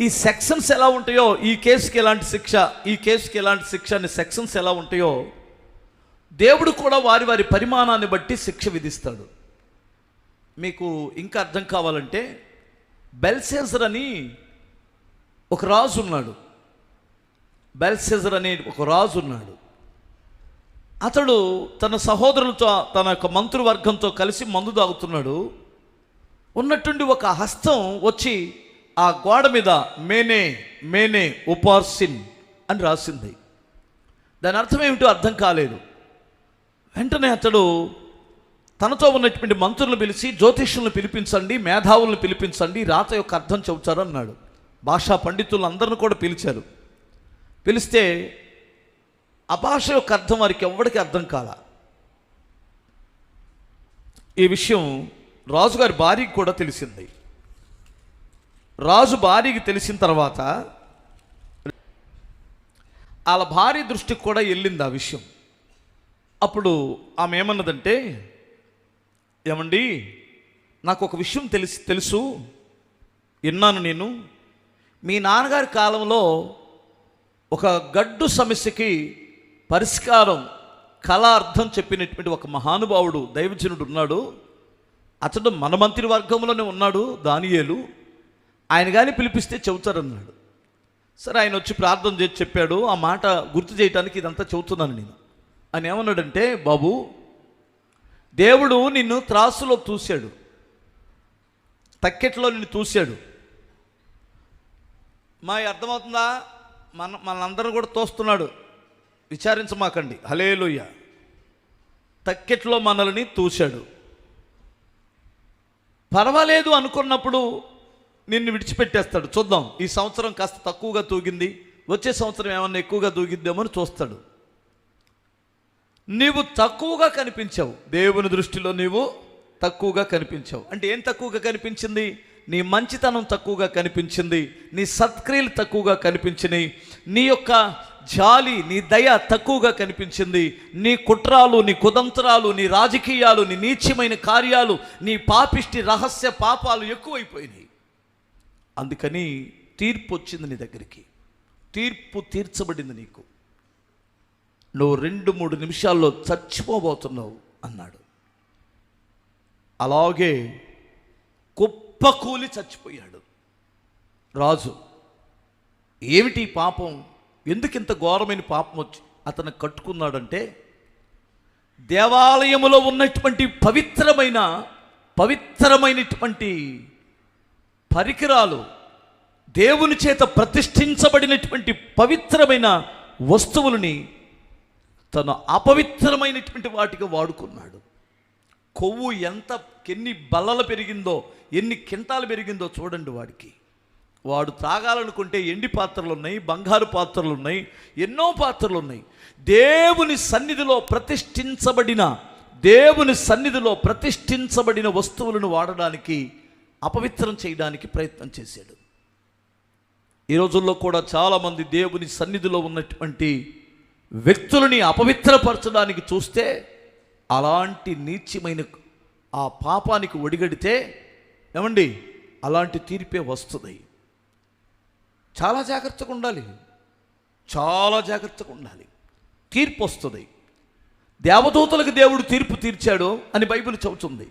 ఈ సెక్షన్స్ ఎలా ఉంటాయో ఈ కేసుకి ఎలాంటి శిక్ష ఈ కేసుకి ఎలాంటి శిక్ష అనే సెక్షన్స్ ఎలా ఉంటాయో దేవుడు కూడా వారి వారి పరిమాణాన్ని బట్టి శిక్ష విధిస్తాడు. మీకు ఇంకా అర్థం కావాలంటే బెల్సేజర్ అని ఒక రాజు ఉన్నాడు. బెల్సేజర్ అనే ఒక రాజు ఉన్నాడు. అతడు తన సహోదరులతో తన యొక్క మంత్రివర్గంతో కలిసి మందు తాగుతున్నాడు. ఉన్నట్టుండి ఒక హస్తం వచ్చి ఆ గోడ మీద మేనే మేనే ఉపార్సిన్ అని రాసింది. దాని అర్థం ఏమిటో అర్థం కాలేదు. వెంటనే అతడు తనతో ఉన్నటువంటి మంత్రులను పిలిచి జ్యోతిష్యులను పిలిపించండి మేధావులను పిలిపించండి రాత యొక్క అర్థం చెబుతారు అన్నాడు. భాషా పండితులు అందరిని కూడా పిలిచారు. పిలిస్తే ఆ భాష యొక్క అర్థం వారికి ఎవరికి అర్థం కాల. ఈ విషయం రాజుగారి భార్యకి కూడా తెలిసింది. రాజు భార్యకి తెలిసిన తర్వాత వాళ్ళ భార్య దృష్టికి కూడా వెళ్ళింది ఆ విషయం. అప్పుడు ఆమె ఏమన్నదంటే ఏమండి నాకు ఒక విషయం తెలిసి తెలుసు. విన్నాను నేను. మీ నాన్నగారి కాలంలో ఒక గడ్డు సమస్యకి పరిష్కారం కళ అర్థం చెప్పినటువంటి ఒక మహానుభావుడు దైవజనుడు ఉన్నాడు. అతడు మన మంత్రి వర్గంలోనే ఉన్నాడు దానియేలు. ఆయన కానీ పిలిపిస్తే చెబుతారన్నాడు. సరే ఆయన వచ్చి ప్రార్థన చేసి చెప్పాడు ఆ మాట గుర్తు చేయడానికి ఇదంతా చెబుతున్నాను నేను. ఆయన ఏమన్నాడంటే బాబు దేవుడు నిన్ను త్రాసులో చూశాడు తక్కెట్లో నిన్ను చూశాడు మా అర్థమవుతుందా? మన మనందరం కూడా తోస్తున్నాడు. విచారించమాకండి. హలేలుయ్య తక్కెట్లో మనల్ని తూశాడు. పర్వాలేదు అనుకున్నప్పుడు నిన్ను విడిచిపెట్టేస్తాడు. చూద్దాం. ఈ సంవత్సరం కాస్త తక్కువగా తూగింది. వచ్చే సంవత్సరం ఏమన్నా ఎక్కువగా తూగిద్దామని అని చూస్తాడు. నీవు తక్కువగా కనిపించావు. దేవుని దృష్టిలో నీవు తక్కువగా కనిపించావు. అంటే ఏం తక్కువగా కనిపించింది? నీ మంచితనం తక్కువగా కనిపించింది. నీ సత్క్రియలు తక్కువగా కనిపించినాయి నీ యొక్క జాలి నీ దయ తక్కువగా కనిపించింది. నీ కుట్రాలు నీ కుతంత్రాలు నీ రాజకీయాలు నీ నీచ్యమైన కార్యాలు నీ పాపిష్టి రహస్య పాపాలు ఎక్కువైపోయినాయి అందుకని తీర్పు వచ్చింది నీ దగ్గరికి. తీర్పు తీర్చబడింది నీకు. నువ్వు రెండు మూడు నిమిషాల్లో చచ్చిపోబోతున్నావు అన్నాడు. అలాగే కుప్పకూలి చచ్చిపోయాడు. రాజు ఏమిటి పాపం? ఎందుకు ఇంత ఘోరమైన పాపం వచ్చి అతను కట్టుకున్నాడంటే దేవాలయములో ఉన్నటువంటి పవిత్రమైన పవిత్రమైనటువంటి పరికరాలు దేవుని చేత ప్రతిష్ఠించబడినటువంటి పవిత్రమైన వస్తువులని తన అపవిత్రమైనటువంటి వాటికి వాడుకున్నాడు. కొవ్వు ఎంత ఎన్ని బల్లలు పెరిగిందో ఎన్ని కింటాలు పెరిగిందో చూడండి వాడికి. వాడు తాగాలనుకుంటే ఎండి పాత్రలు ఉన్నాయి బంగారు పాత్రలు ఉన్నాయి ఎన్నో పాత్రలు ఉన్నాయి దేవుని సన్నిధిలో ప్రతిష్ఠించబడిన దేవుని సన్నిధిలో ప్రతిష్ఠించబడిన వస్తువులను వాడడానికి అపవిత్రం చేయడానికి ప్రయత్నం చేశాడు. ఈ రోజుల్లో కూడా చాలామంది దేవుని సన్నిధిలో ఉన్నటువంటి వ్యక్తులని అపవిత్రపరచడానికి చూస్తే అలాంటి నీచ్యమైన ఆ పాపానికి ఒడిగడితే ఏమండి? అలాంటి తీర్పే వస్తుంది. చాలా జాగ్రత్తగా ఉండాలి. చాలా జాగ్రత్తగా ఉండాలి. తీర్పు వస్తుంది. దేవదూతలకు దేవుడు తీర్పు తీర్చాడు అని బైబిల్ చెబుతుంది.